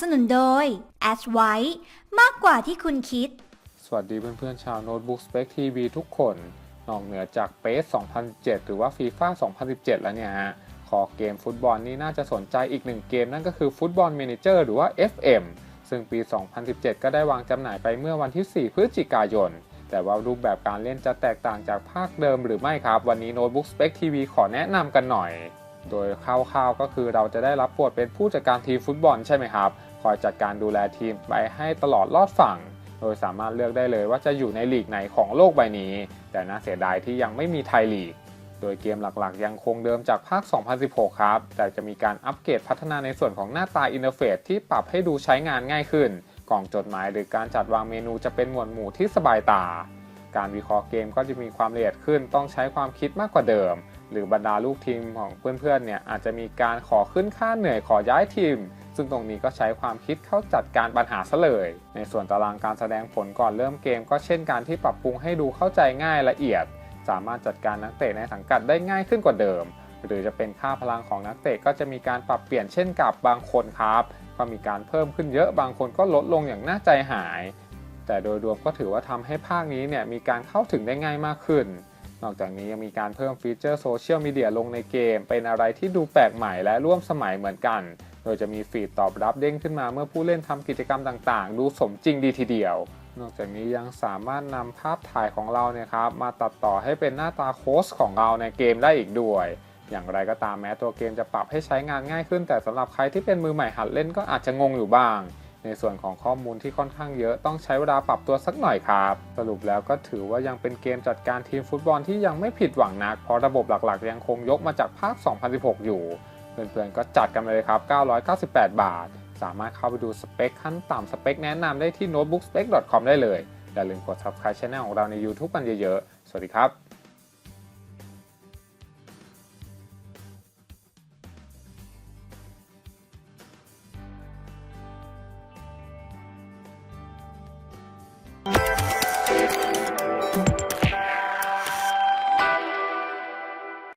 สนุนโดย a d w i มากกว่าที่คุณคิด สวัสดีเพื่อนๆ ชาวโน้ตบุ๊ก Spec TV ทุกคน นอกเหนือจาก PES 2007หรือว่า FIFA 2017 แล้วเนี่ยฮะคอเกมฟุตบอลนี่น่าจะสนใจอีกหนึ่งเกมนั่นก็คือฟุตบอล Manager หรือว่า FM ซึ่งปี 2017 ก็ได้วางจำหน่ายไปเมื่อวันที่ 4 พฤศจิกายน แต่ว่ารูปแบบการเล่นจะแตกต่างจากภาคเดิมหรือไม่ครับ วันนี้โน้ตบุ๊ก Spec TV ขอแนะนำกันหน่อย โดยคร่าวๆก็คือเราจะได้รับบทเป็นผู้จัดการทีมฟุตบอลใช่ไหมครับ คอยจัดการดูแลทีมไปให้ตลอดรอดฝั่ง โดยสามารถเลือกได้เลยว่าจะอยู่ในลีกไหนของโลกใบนี้ แต่น่าเสียดายที่ยังไม่มีไทยลีก โดยเกมหลักๆ ยังคงเดิมจากภาค 2016 ครับ แต่จะมีการอัปเกรดพัฒนาในส่วนของหน้าตาอินเทอร์เฟซที่ปรับให้ดูใช้งานง่ายขึ้น กล่องจดหมายหรือการจัดวางเมนูจะเป็นหมวดหมู่ที่สบายตา การวิเคราะห์เกมก็จะมีความละเอียดขึ้น ต้องใช้ความคิดมากกว่าเดิม หรือบรรดาลูกทีมของเพื่อนๆเนี่ยอาจจะมีการขอขึ้นค่าเหนื่อยขอย้ายทีม ซึ่งตรงนี้ก็ใช้ความคิดเข้าจัดการปัญหาซะเลย ในส่วนตารางการแสดงผลก่อนเริ่มเกม ก็เช่นการที่ปรับปรุงให้ดูเข้าใจง่ายละเอียด สามารถจัดการนักเตะในสังกัดได้ง่ายขึ้นกว่าเดิม หรือจะเป็นค่าพลังของนักเตะก็จะมีการปรับเปลี่ยนเช่นกับบางคนครับก็มีการเพิ่มขึ้นเยอะบางคนก็ลดลงอย่างน่าใจหาย แต่โดยรวมก็ถือว่าทำให้ภาคนี้เนี่ยมีการเข้าถึงได้ง่ายมากขึ้น นอกจากนี้ยังมีการเพิ่มฟีเจอร์โซเชียลมีเดียลงในเกม เป็นอะไรที่ดูแปลกใหม่และร่วมสมัยเหมือนกัน โดยจะมีฟีดตอบรับเด้งขึ้นมาเมื่อผู้เล่นทำกิจกรรมต่างๆ ดูสมจริงดีทีเดียวนอกจากนี้ยังสามารถนำภาพถ่ายของเราเนี่ยครับมาตัดต่อให้เป็นหน้าตาโค้ชของเราในเกมได้อีกด้วย อย่างไรก็ตามแม้ตัวเกมจะปรับให้ใช้งานง่ายขึ้น แต่สำหรับใครที่เป็นมือใหม่หัดเล่นก็อาจจะงงอยู่บ้าง ในส่วนของข้อมูลที่ค่อนข้างเยอะต้องใช้เวลาปรับตัวสักหน่อยครับ สรุปแล้วก็ถือว่ายังเป็นเกมจัดการทีมฟุตบอลที่ยังไม่ผิดหวังนัก เพราะระบบหลักๆ ยังคงยกมาจากภาค 2016 อยู่ เพื่อนๆก็จัดกันไปเลยครับ 998 บาท สามารถเข้าไปดูสเปคขั้นต่ำสเปคแนะนำได้ที่ notebookspec.com ได้เลย อย่าลืมกด subscribe channel ของเราใน YouTube กันเยอะๆ สวัสดีครับ